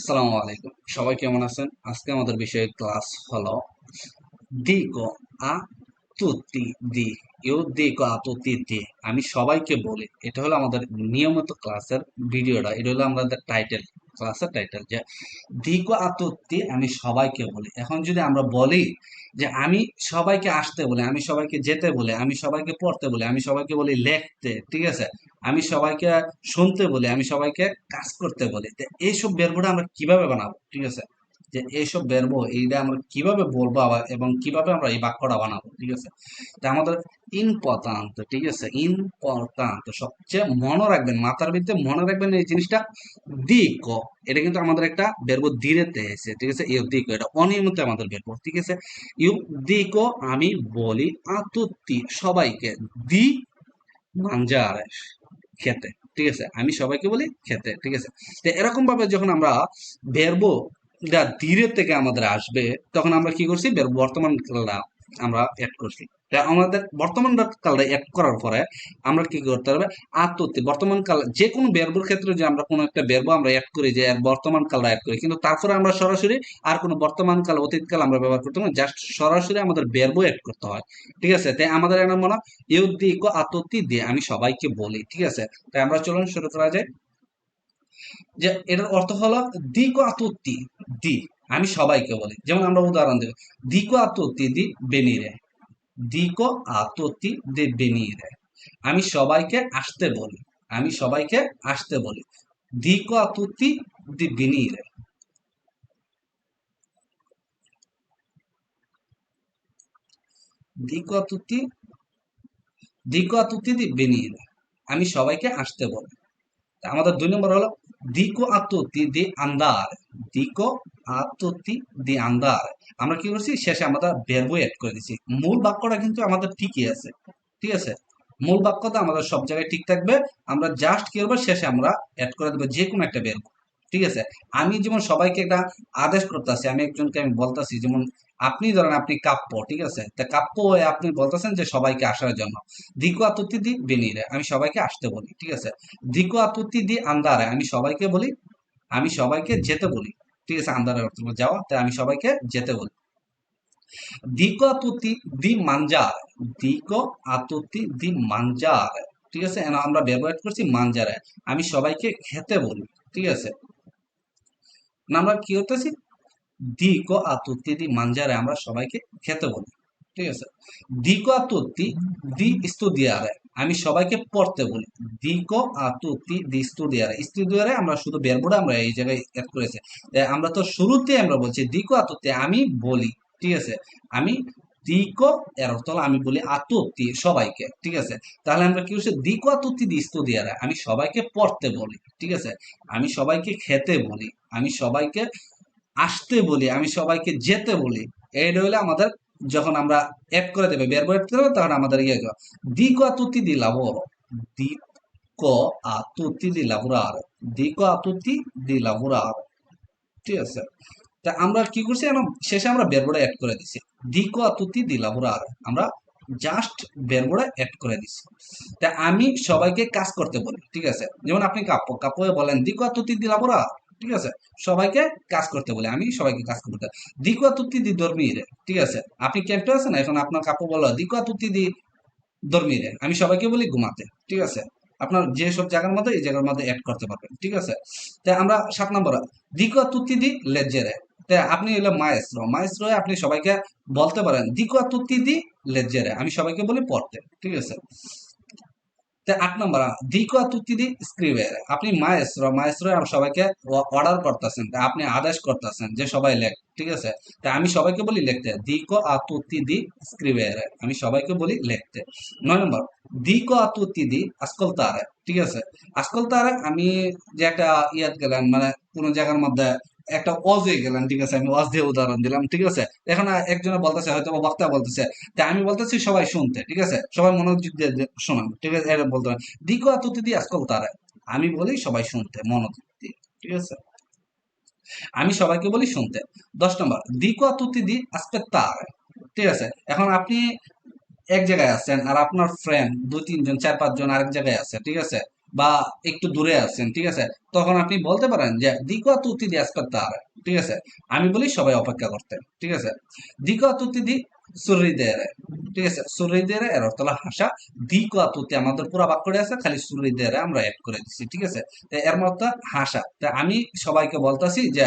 আসসালামু আলাইকুম। সবাই কেমন আছেন? আজকে আমাদের বিষয়ে ক্লাস হলো দিকো আ তুতি দি। ইউ দিকো আ তুতি দি। আমি সবাইকে বলি, এটা হলো আমাদের নিয়মিত ক্লাসের ভিডিওটা এটা হলো আমাদের টাইটেল ক্লাসের টাইটেল যে দিকো আ আমি সবাইকে বলি। এখন যদি আমরা বলি যে আমি সবাইকে আসতে বলি, আমি সবাইকে যেতে বলি, আমি সবাইকে পড়তে বলি, আমি সবাইকে বলি লেখতে, ঠিক আছে? আমি সবাইকে শুনতে বলি, আমি সবাইকে কাজ করতে বলি এইসব বেরবোটা আমরা কীভাবে বানাবো, ঠিক আছে? যে এইসব বেরবো এইটা আমরা কীভাবে বলব আবার এবং কীভাবে আমরা এই বাক্যটা বানাবো, ঠিক আছে? তো আমাদের ইম্পর্টান্ট, ঠিক আছে? ইম্পর্টান্ট, সবচেয়ে মনে রাখবেন, মাথার ভিতরে মনে রাখবেন এই জিনিসটা, দিক। এটা কিন্তু আমাদের একটা বেরবো ধীরেতে এসে ঠিক আছে? ইউ দিক, এটা অনিয়মিত আমাদের বেরবো ঠিক আছে? ইউ দিক, আমি বলি আতুতি, সবাইকে দি মাঞ্জার খেতে, ঠিক আছে? আমি সবাইকে বলি খেতে, ঠিক আছে? তো এরকম ভাবে যখন আমরা বেরবো ধীরে থেকে আমাদের আসবে, তখন আমরা কি করছি? বর্তমান কালটা আমরা অ্যাড করছি। আমাদের বর্তমান কালটা অ্যাড করার পরে আমরা কি করতে হবে? আত্মতি বর্তমান কাল যে কোনো বেরবোর ক্ষেত্রে যে আমরা কোনো একটা বেরবো আমরা অ্যাড করি যে বর্তমান কালটা অ্যাড করি। কিন্তু তারপরে আমরা সরাসরি আর কোনো বর্তমান কাল অতীত কাল আমরা ব্যবহার করতে পারি জাস্ট সরাসরি আমাদের বেরবো অ্যাড করতে হয়। ঠিক আছে? তাই আমাদের এখানে মনে হয় ইউদ্দিক আততি দিয়ে আমি সবাইকে বলি। ঠিক আছে? তাই আমরা চলুন, শুরু করা যায় যে এটার অর্থ হলো দিক আততি দি। আমি সবাইকে বলি। যেমন আমরা উদাহরণ দেব, দিক আততি দি বেনিরে। দিক আততি দি বেনিরে। আমি সবাইকে আসতে বলি। আমি সবাইকে আসতে বলি। দিক আততি দি বেনিরে। দিক আততি দিক আততি দি বেনিরে। আমি সবাইকে আসতে বলি। আমাদের দুই নম্বর হলো দিকো আত্মতি দি আন্দার, দিকো আত্মতি দি আন্দার। আমরা কি করছি? শেষে আমরা বেরবো অ্যাড করে দিচ্ছি মূল বাক্যটা কিন্তু আমাদের ঠিকই আছে। ঠিক আছে? মূল বাক্যটা আমাদের সব জায়গায় ঠিক থাকবে। আমরা জাস্ট কি করব? শেষে আমরা অ্যাড করে দেবো যে কোনো একটা বেরবো ঠিক আছে? আমি যেমন সবাইকে একটা আদেশ করতেছি, আমি একজনকে আমি বলতেছি, যেমন আপনি ধরেন আপনি কাপ্য ঠিক আছে? তা কাপ্য আপনি বলতেছেন যে সবাইকে আসার জন্য। দিকো আতুতি দি বেনিরে, আমি সবাইকে আসতে বলি, ঠিক আছে? দিকো আতুতি দি আন্দারে, আমি সবাইকে বলি, আমি সবাইকে যেতে বলি, ঠিক আছে? আন্দারের অর্থ যাওয়া, তাই আমি সবাইকে যেতে বলি। দিকো আতুতি দি মানজার দিকো আতুতি দি মানজার ঠিক আছে? আমরা ব্যবহার করছি মানজারে আমি সবাইকে খেতে বলি, ঠিক আছে? আমরা কি করতেছি? দিকো আতুতি দি মানজারে আমরা সবাইকে খেতে বলি, ঠিক আছে? দিকো আতুতি দি স্তুদিয়ারে, আমি সবাইকে পড়তে বলি। দিকো আতুতি দি স্তুদিয়ারে স্তুদিয়ারে আমরা শুধু বেরবোর্ডে আমরা এই জায়গায় অ্যাড করেছি। আমরা তো শুরুতে আমরা বলছি দিকো আতুতি আমি বলি, ঠিক আছে? আমি দিকো এর অর্থ আমি বলি আতুতি সবাইকে, ঠিক আছে? তাহলে আমরা কি হচ্ছে? দিকো আতুতি দি স্তুদিয়ারে, আমি সবাইকে পড়তে বলি, ঠিক আছে? আমি সবাইকে খেতে বলি, আমি সবাইকে আসতে বলি, আমি সবাইকে যেতে বলি এইটা হলে আমাদের যখন আমরা অ্যাড করে দেবে, বের অ্যাড করবে তখন আমাদের ইয়ে দিকো আতুতি দি লাভoro দিকো আতুতি দি lavorare দিকো আতুতি দি lavorare ঠিক আছে? তা আমরা কি করছি শেষে আমরা বেরবোর্ডে অ্যাড করে দিছি। দিকো আতুতি দি আর। আমরা জাস্ট বেরবোর্ডে অ্যাড করে দিছি। তা আমি সবাইকে কাজ করতে বলি, ঠিক আছে? যেমন আপনি কাপ্য কাপ্য বলেন, দিকো আতুতি দি lavorare ঠিক আছে? সবাইকে কাজ করতে বলে, আমি সবাইকে কাজ করতে দিকুয়া তুত্তি দি ধর্মীরে ঠিক আছে? আপনি ক্যাম্পে আছেন, এখন আপনার কাপড় বলো দিকুয়া তুত্তি দি ধর্মীরে আমি সবাইকে বলি ঘুমাতে, ঠিক আছে? আপনার যে সব জায়গার মধ্যে, এই জায়গার মধ্যে অ্যাড করতে পারবেন, ঠিক আছে? তাই আমরা সাত নম্বর দিকুয়া তুত্তি দি লেজেরে তাই আপনি হলো মায়েস্ত্র মায়েস্ত্র আপনি সবাইকে বলতে পারেন দিকুয়া তুত্তি দি লেজেরে আমি সবাইকে বলি পড়তে, ঠিক আছে? আট নম্বর দিকো তুতি দি স্ক্রিবের। আপনি মায়েস্ত্র মায়েস্ত্র সবাইকে অর্ডার করতেছেন আপনি আদেশ করতেছেন যে সবাই লেখ, ঠিক আছে? তা আমি সবাইকে বলি লিখতে দিকো আতুতি দি স্ক্রিবের, আমি সবাইকে বলি লিখতে। নয় নম্বর দিকো আতুতি দি আসকলতারে, ঠিক আছে? আসকলতারে আমি যে একটা ইয়াদ গেলেন মানে কোন জায়গার মধ্যে একটা অজে গেলাম, ঠিক আছে? আমি অজ দিয়ে উদাহরণ দিলাম, ঠিক আছে? এখন একজনে বলতেছে হয়তো বক্তা বলতেছে তাই আমি বলতেছি সবাই শুনতে ঠিক আছে? সবাই মনোযোগ দিয়ে শোনান, ঠিক আছে? এটা বলতে দিকো আতুতি দিয়ে আজকাল তারা, আমি বলি সবাই শুনতে মনোযোগ দিয়ে, ঠিক আছে? আমি সবাইকে বলি শুনতে। দশ নম্বর, দিকো আতুতি দি তার ঠিক আছে? এখন আপনি এক জায়গায় আছেন আর আপনার ফ্রেন্ড দুই, তিনজন, চার, পাঁচজন আরেক জায়গায় আছে, ঠিক আছে? বা একটু দূরে আছেন, ঠিক আছে? তখন আপনি বলতে পারেন যে, দিকো তুতি দি আসপাতার ঠিক আছে? আমি বলি, সবাই অপেক্ষা করতে ঠিক আছে? দিকো তুতি দি সুরিদেরে ঠিক আছে? সুরিদেরে এর অর্থ হলো হাসা। দিকো তুতি আমাদের পুরো বাক্যটি আছে, খালি সুরিদেরে আমরা অ্যাড করে দিচ্ছি ঠিক আছে? এর মধ্যে হাসা। তা আমি সবাইকে বলতাছি যে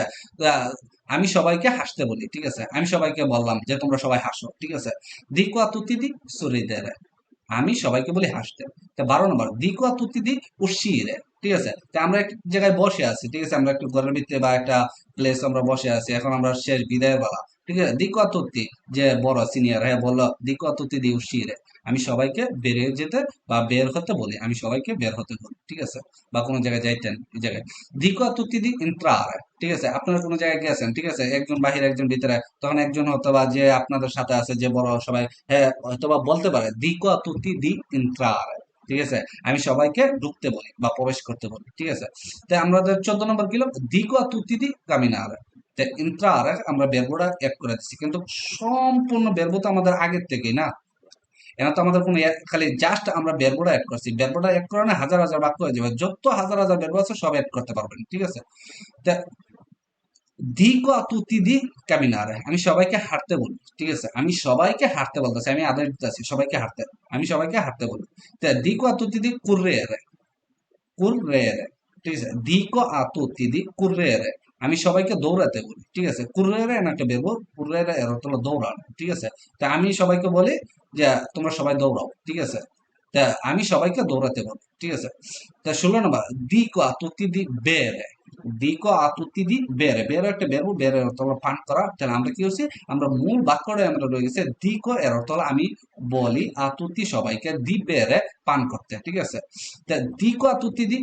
আমি সবাইকে হাসতে বলি, ঠিক আছে? আমি সবাইকে বললাম যে, তোমরা সবাই হাসো ঠিক আছে? দিকো তুতি দি সুরিদেরে আমি সবাইকে বলি হাসতে। তা বারো নম্বর, দিক ও তুতি দিক উশিরে, ঠিক আছে? তা আমরা এক জায়গায় বসে আছি, ঠিক আছে? আমরা একটু ঘরের ভিতরে বা একটা প্লেস আমরা বসে আছি, এখন আমরা শেষ বিদায় বেলা ঠিক আছে? দিকো তুতি যে বড় সিনিয়র হ্যাঁ বলল, দিকো তুতি দি। উশিরে আমি সবাইকে বেরিয়ে যেতে বা বের হতে বলি, আমি সবাইকে বের হতে বলি, ঠিক আছে? বা কোনো জায়গায় যাইতেন, এই জায়গায়। দিকো তুতি দি ইন্ট্রার ঠিক আছে? আপনারা কোনো জায়গায় গেছেন, ঠিক আছে? একজন বাহিরে, একজন ভিতরে, তখন একজন হয়তো বা যে আপনাদের সাথে আছে, যে বড় সবাই হ্যাঁ হয়তোবা বলতে পারে, দিকো তুতি দি ইন্ট্রার ঠিক আছে? আমি সবাইকে ঢুকতে বলি বা প্রবেশ করতে বলি, ঠিক আছে? তাই আমাদের চোদ্দ নম্বর কিলো দিকো তুতি দি কামিনার। তাই ইন্ট্রার আমরা বেরবোটা এক করে দিচ্ছি কিন্তু সম্পূর্ণ বেরবো তো আমাদের আগের থেকেই না। এরা তো আমাদের কোনো এক- খালি জাস্ট আমরা বেরবোটা অ্যাড করছি। বেরবোটা অ্যাড করে না, হাজার হাজার বাক্য হয়ে যাবে। যত হাজার হাজার বেরবো আছে, সব অ্যাড করতে পারবেন, ঠিক আছে? তা দিকো তুতি দি কামিনারে। আমি সবাইকে হাঁটতে বলি, ঠিক আছে? আমি সবাইকে হাঁটতে বলতেছি, আমি আদেশ দিতেছি সবাইকে হাঁটতে। আমি সবাইকে হাঁটতে বলি। তা দিকো তুতি দি কুর্রেরে কুর্রেরে ঠিক আছে? দিকো তুতি দি কুর্রেরে আমি সবাইকে দৌড়াতে বলি, ঠিক আছে? কুর্রেরে একটা বেরবো কুর্রেরে এর হলো দৌড়ানো, ঠিক আছে? তা আমি সবাইকে বলি যে, তোমরা সবাই দৌড়াও, ঠিক আছে? তা আমি সবাইকে দৌড়াতে বলি, ঠিক আছে? তা ষোলো নম্বর, দিকো তুতি দি বেরে, দিকো আতুতি দি বেরে বেরে একটা বেরবো বেরে অর্থ হলো পান করা, তাহলে আমরা কি হচ্ছে আমরা মূল বাক্যটা আমরা রয়ে গেছে, দিকো এর অর্থ আমি বলি আতুতি সবাইকে দি বেরে পান করতে, ঠিক আছে? তা দিকো আতুতি দি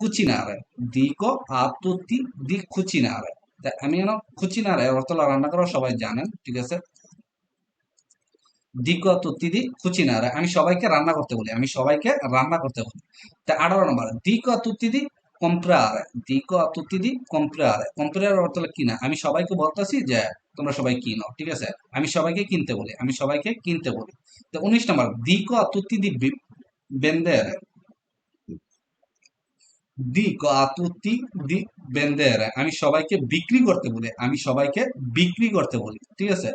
কুচিনারে দিকো আতুতি দি কুচিনারে তা আমি যেন কুচিনারে এর অর্থ হলো রান্না করা সবাই জানেন ঠিক আছে? দিকো আতুতি দি কুচিনারে আমি সবাইকে রান্না করতে বলি, আমি সবাইকে রান্না করতে বলি। তা আঠারো নম্বর, দিকো আতুতি দি comprare dico a tutti di comprare comprare অর্থ হলো কিনা? আমি সবাইকে বলতেছি যে, তোমরা সবাই কিনো, ঠিক আছে? আমি সবাইকে কিনতে বলি, আমি সবাইকে কিনতে বলি। তো উনিশ নম্বর dico a tutti di vi- আতুতি দি, বেন্দেরা। আমি সবাইকে বিক্রি করতে বলি। আমি সবাইকে বিক্রি করতে বলি, ঠিক আছে?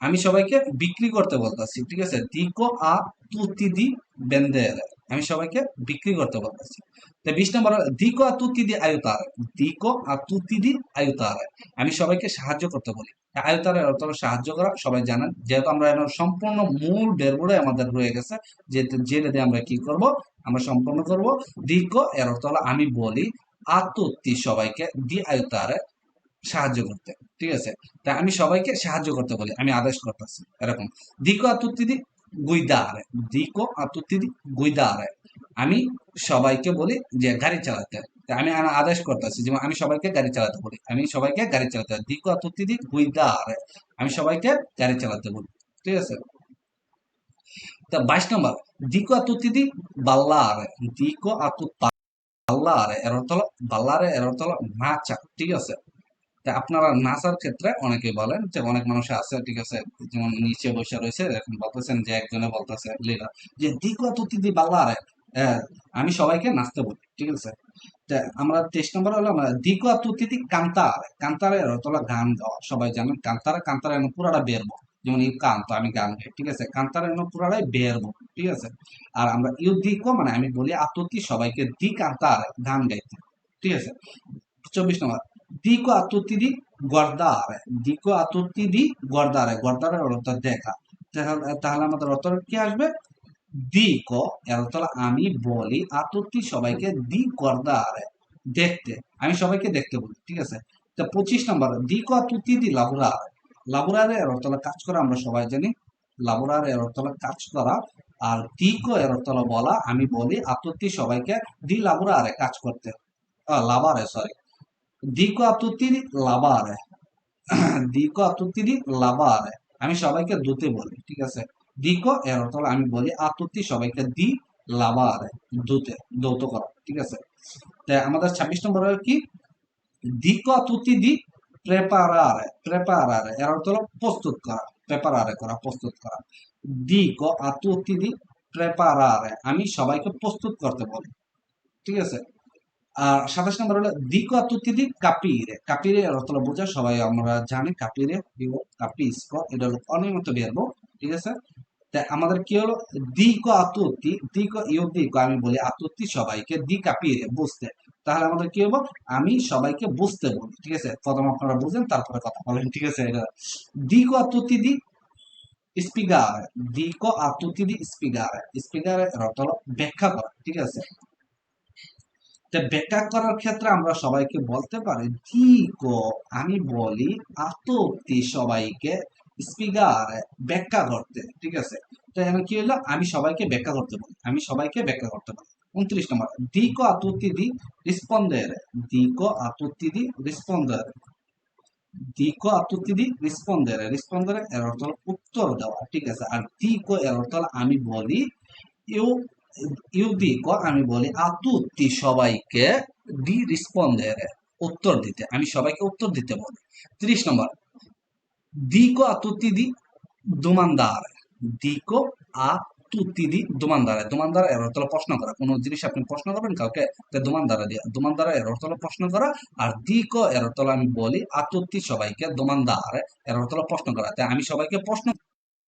আমি সবাইকে বিক্রি করতে বলতেছি, ঠিক আছে? দিকো আ তুতি দি, বেন্দেরা। আমি সবাইকে বিক্রি করতে বলতেছি। বিশ নম্বর দিকো আ তুতি দি আয়ুতারে দিকো আ তুতি দি আয়ুতারে আমি সবাইকে সাহায্য করতে বলি। আয়ুতারের অর্থ সাহায্য করা, সবাই জানেন। যেহেতু আমরা এর সম্পূর্ণ মূল বেরবুড়ে আমাদের রয়ে গেছে যেহেতু জেনে দিয়ে আমরা কি করব? আমরা সম্পূর্ণ করব। দিকো এর অর্থ হলো, আমি বলি আতুতি সবাইকে দি আয়ুতারে সাহায্য করতে। ঠিক আছে? তা আমি সবাইকে সাহায্য করতে বলি। আমি আদেশ করতেছি। এরকম। দিকো আতুত্তিদি গুইদারে দিকো আতুত্তিদি গুইদারে আমি সবাইকে বলি যে গাড়ি চালাতে। আমি আদেশ করতেছি যেমন আমি সবাইকে গাড়ি চালাতে বলি। আমি সবাইকে গাড়ি চালাতে দিকো আতুত্তিদি গুইদারে আমি সবাইকে গাড়ি চালাতে বলি। ঠিক আছে? তা বাইশ নম্বর দিকো আতুত্তিদি বাল্লারে। দিকো আতু বাল্লারে, এর অর্থ হলো বাল্লারে, এর অর্থ হলো নাচা। ঠিক আছে? তা আপনারা নাচার ক্ষেত্রে অনেকে বলেন যে অনেক মানুষ আছে, ঠিক আছে? যেমন নিচে বসে রয়েছে এখন বলতেছেন যে একজনে বলতেছে লিডার যে দিকো তুতি বাল্লারে আমি সবাইকে নাচতে বলি, ঠিক আছে? আমরা তেইশ নম্বর হলো আমরা দিকো তুতি কান্তারে কান্তারে হলো গান গাওয়া, সবাই জানেন কান্তারে কান্তারে পুরাটা বেরবো, যেমন এই কান্ত, আমি গান গাই, ঠিক আছে? কান্তারে এনে পুরাটাই বেরবো, ঠিক আছে? আর আমরা ইউ দিকো মানে আমি বলি আতুতি, সবাইকে দি কান্তারে গান গাইতে, ঠিক আছে? চব্বিশ নম্বর di guardare dico a tutti di guardare guardare এর অর্থ দেখা, তাহলে আমাদের অর্থ কি আসবে? দিকো এর অর্থ আমি বলি tutti সবাইকে দি guardare দেখতে, আমি সবাইকে দেখতে বলি, ঠিক আছে? তো পঁচিশ নম্বর দি a tutti di lavorare lavorare এর কাজ করা আমরা সবাই জানি lavorare এর কাজ করা, আর দিকো এর অর্থ হলো বলা আমি বলি tutti সবাইকে দি lavorare কাজ করতে লাভারে সরি tutti di lavare দিকো a tutti di lavare আমি সবাইকে দুতে বলি, ঠিক আছে? দিকো, এর অর্থ আমি বলি tutti সবাইকে দি lavare ধুতে ধৌত করা, ঠিক আছে? তা আমাদের ছাব্বিশ নম্বর কি? দিকো tutti di preparare preparare এর অর্থ হলো প্রস্তুত করা preparare করা, প্রস্তুত করা। দিকো a tutti di আমি সবাইকে প্রস্তুত করতে বলি, ঠিক আছে? আর সাতাশ নম্বর হলো দিকো আতুতিদি কাপিরে কাপিরে এর অর্থ বোঝা, সবাই আমরা জানি কাপিরে দিও কাপিস্ক এটা হলো অনিয়মিত বেরব ঠিক আছে? তা আমাদের কি হলো? দিকো আতুতি দিকো ইউ দিকো আমি বলি আতুতি সবাইকে দি কাপিরে বুঝতে তাহলে আমাদের কি হব? আমি সবাইকে বুঝতে বলি, ঠিক আছে? প্রথম আপনারা বুঝেন, তারপরে কথা বলেন, ঠিক আছে? দিকো স্পিগার, দিকো আতুতি দি স্পিগার। স্পিগার এর অর্থ হলো ব্যাখ্যা করা, ঠিক আছে? তা ব্যাখ্যা করার ক্ষেত্রে আমরা সবাইকে বলতে পারি, দিকো আমি বলি আততি সবাইকে স্পিগার ব্যাখ্যা করতে, ঠিক আছে? তো এখন কি হলো? আমি সবাইকে ব্যাখ্যা করতে বলি। আমি সবাইকে ব্যাখ্যা করতে বলি। উনত্রিশ নম্বর, দিকো আতুতি দি রিসপন্ডের দিকো আতুতি দি রিসপন্ডের দিকো আতুতি দি রিসপন্ডের রিসপন্ডের এর অর্থ হলো উত্তর দেওয়া, ঠিক আছে? আর দিকো এর অর্থ হলো আমি বলি ইউ ইউ দিকো আমি বলি আতুতি সবাইকে দি রিসপন্ডের উত্তর দিতে। আমি সবাইকে উত্তর দিতে বলি। ত্রিশ নম্বর দিকো আতুতি দি দুমানদার দিকো আ তুতি দি দুমানদারে দুমানদার এর অর্থ হলো প্রশ্ন করা কোনো জিনিস আপনি প্রশ্ন করবেন কাউকে তো দুমানদারা দিয়ে দুমানদারা এর অর্থ হলো প্রশ্ন করা আর দিকো এর অর্থ হলো আমি বলি আতুতি সবাইকে দুমানদার এর অর্থ হলো প্রশ্ন করা তাই আমি সবাইকে প্রশ্ন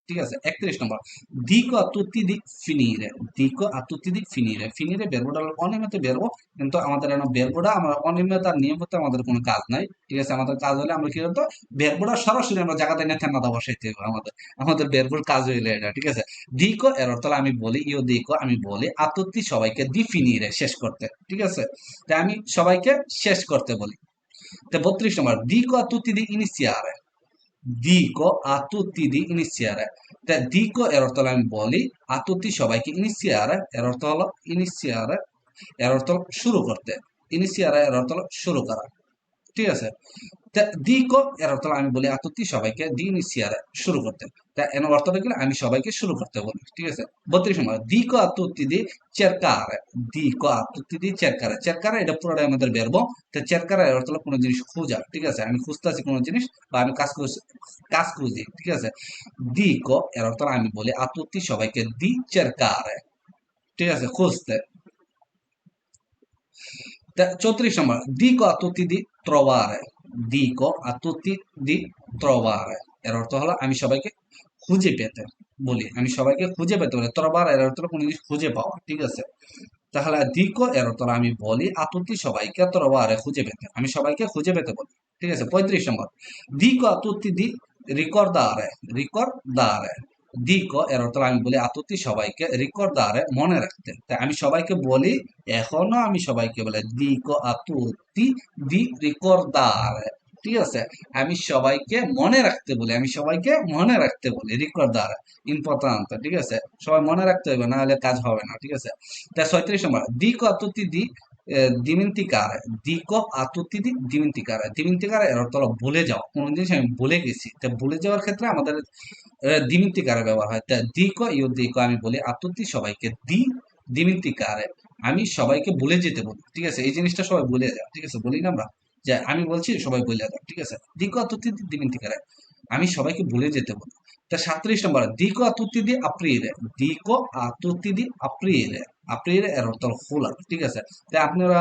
ঠিক আছে? একত্রিশ নম্বর। দিকো আতুতি দি ফিনিরে, দিকো আতুতি দি ফিনিরে ফিনিরে বেরবোটা অনিয়মিত বেরবো কিন্তু আমাদের এখন বেরবোটা আমরা অনিয়মিত আর নিয়মিত আমাদের কোনো কাজ নাই। ঠিক আছে? আমাদের কাজ হলে আমরা কি করতো বেরবোটা সরাসরি আমরা জায়গাতে নিয়ে থেমাদা বসাইতে হবে আমাদের। আমাদের বেরবোর কাজ হইলে এটা, ঠিক আছে? দিকো এর অর্থ আমি বলি ইও দিকো আমি বলি আতুতি সবাইকে দি ফিনিরে, শেষ করতে। ঠিক আছে? তাই আমি সবাইকে শেষ করতে বলি। তো বত্রিশ নম্বর, দিকো আতুতি দি ইনিসিয়ারে dico a tutti di iniziare. তা dico এর অর্থ হলো আমি বলি tutti সবাইকে iniziare এর অর্থ হলো iniziare এর অর্থ শুরু করতে iniziare এর অর্থ হলো শুরু করা ঠিক আছে তা দিকো এর অর্থ আমি বলি tutti সবাইকে দি iniziare শুরু করতে তা এর অর্থটা কি আমি সবাইকে শুরু করতে বলি, ঠিক আছে? বত্রিশ নম্বর dico a tutti di cercare dico a tutti di cercare cercare এটা পুরোটাই আমাদের বেরবো তো এর অর্থ হলো কোনো জিনিস খোঁজা, ঠিক আছে? আমি খুঁজতেছি কোনো জিনিস বা আমি কাজ করছি, কাজ খুঁজি, ঠিক আছে? দিকো এর অর্থ আমি বলি a সবাইকে দি cercare ঠিক আছে? খুঁজতে। চৌত্রিশ নম্বর dico a tutti di trovare dico a tutti di trovare এর অর্থ হলো আমি সবাইকে খুঁজে পেতে বলি। আমি সবাইকে খুঁজে পেতে বলি তরবার এর অর্থ হলো কোনো জিনিস খুঁজে পাওয়া ঠিক আছে? তাহলে দিকো এর অর্থ আমি বলি, আতুতি সবাইকে তরবারে খুঁজে পেতে। আমি সবাইকে খুঁজে পেতে বলি, ঠিক আছে? পঁয়ত্রিশ নম্বর। দিকো আতুতি দি, রিকর্দারে রিকর্দারে। দিকো এর হলো আমি বলি, আতুতি সবাইকে রিকর রিকর্দারে মনে রাখতে। তাই আমি সবাইকে বলি, এখনও আমি সবাইকে বলে, দিকো আতুতি দি, রিকর্দারে। ঠিক আছে, আমি সবাইকে মনে রাখতে বলি, আমি সবাইকে মনে রাখতে বলি রিকর্দার ইম্পর্টেন্ট ঠিক আছে? সবাই মনে রাখতে হবে না হলে কাজ হবে না, ঠিক আছে? তা ছয়ত্রিশ নম্বর দি দিমিন্তিকার দিকো আতুতি দি দিমিন্তিকার দিমিন্তিকার এর যাওয়া, কোনো জিনিস আমি ভুলে গেছি, তা ভুলে যাওয়ার ক্ষেত্রে আমাদের দিমিন্তিকার ব্যবহার হয়, তা দিকো ইউ দিকো আমি বলি আতুতি সবাইকে, দি দিমিন্তিকারে আমি সবাইকে ভুলে যেতে বলি, ঠিক আছে? এই জিনিসটা সবাই ভুলে যাও ঠিক আছে? বলি না আমরা? যে আমি বলছি সবাই বলে দাও ঠিক আছে? দিকো দিবেন ঠিক আছে আমি সবাইকে ভুলে যেতে বলি তা সাতত্রিশ নম্বর, দিক আতুতি দি আপ্রিয়ে দিক আতুতি দি আপ্রিলে আপ্রিলে এর অর্থ খোলা ঠিক আছে? তাই আপনারা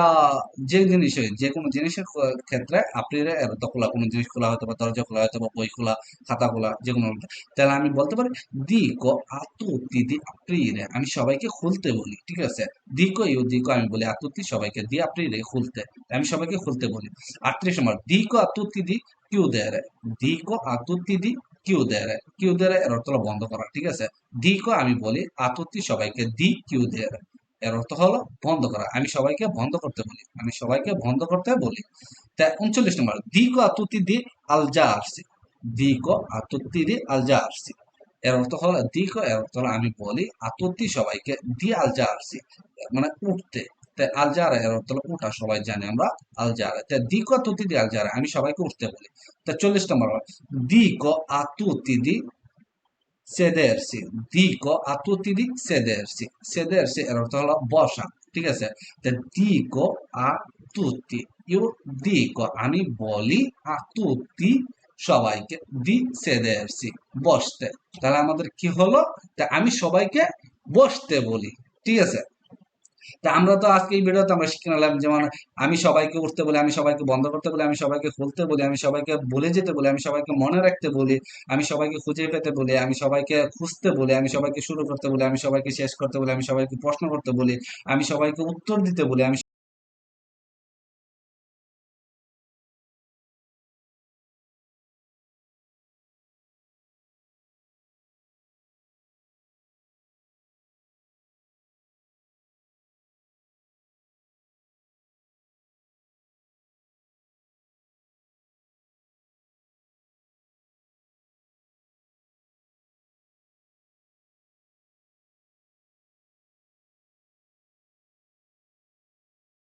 যে জিনিস, যে কোনো জিনিসের ক্ষেত্রে আপ্রিলে এর অর্থ খোলা, কোনো জিনিস খোলা হতে পারে দরজা খোলা হতে পারে বই খোলা, খাতা খোলা, যে কোনো তাহলে আমি বলতে পারি, দিকো আতুতি দি আপ্রিলে আমি সবাইকে খুলতে বলি, ঠিক আছে? দিকো ইউ দিকো আমি বলি আতুতি সবাইকে দি আপ্রিলে খুলতে, আমি সবাইকে খুলতে বলি। আটত্রিশ নম্বর, দিকো আতুতি দি কিউ দেয় রে? chiudere dico a tutti di chiudere chiudere এর অর্থ বন্ধ করা, ঠিক আছে? দিকো আমি বলি আতুতি সবাইকে দি chiudere এর অর্থ হলো বন্ধ করা। আমি সবাইকে বন্ধ করতে বলি। আমি সবাইকে বন্ধ করতে বলি। তা উনচল্লিশ নম্বর দিকো a tutti di alzarsi dico a tutti di alzarsi এর অর্থ হলো দিকো এর অর্থ হলো, আমি বলি আতুতি সবাইকে দি alzarsi মানে উঠতে। তাই আলজারে এর অর্থ হলো সবাই জানি আমরা আলজারে তাই দিকো tutti di alzare আমি সবাইকে উঠতে বলি। তা চল্লিশ নম্বর দিকো tutti di sedersi dico a tutti di sedersi sedersi এর অর্থ হলো বসা ঠিক আছে dico a tutti io dico আমি বলি a tutti সবাইকে দি sedersi বসতে তাহলে আমাদের কি হলো তা আমি সবাইকে বসতে বলি ঠিক আছে তা আমরা তো আজকে এই ভিডিওতে আমরা শিখে নিলাম যেমন আমি সবাইকে উঠতে বলি আমি সবাইকে বন্ধ করতে বলি আমি সবাইকে খুলতে বলি আমি সবাইকে বলে যেতে বলি আমি সবাইকে মনে রাখতে বলি আমি সবাইকে খুঁজে পেতে বলি আমি সবাইকে খুঁজতে বলি আমি সবাইকে শুরু করতে বলি আমি সবাইকে শেষ করতে বলি আমি সবাইকে প্রশ্ন করতে বলি আমি সবাইকে উত্তর দিতে বলি আমি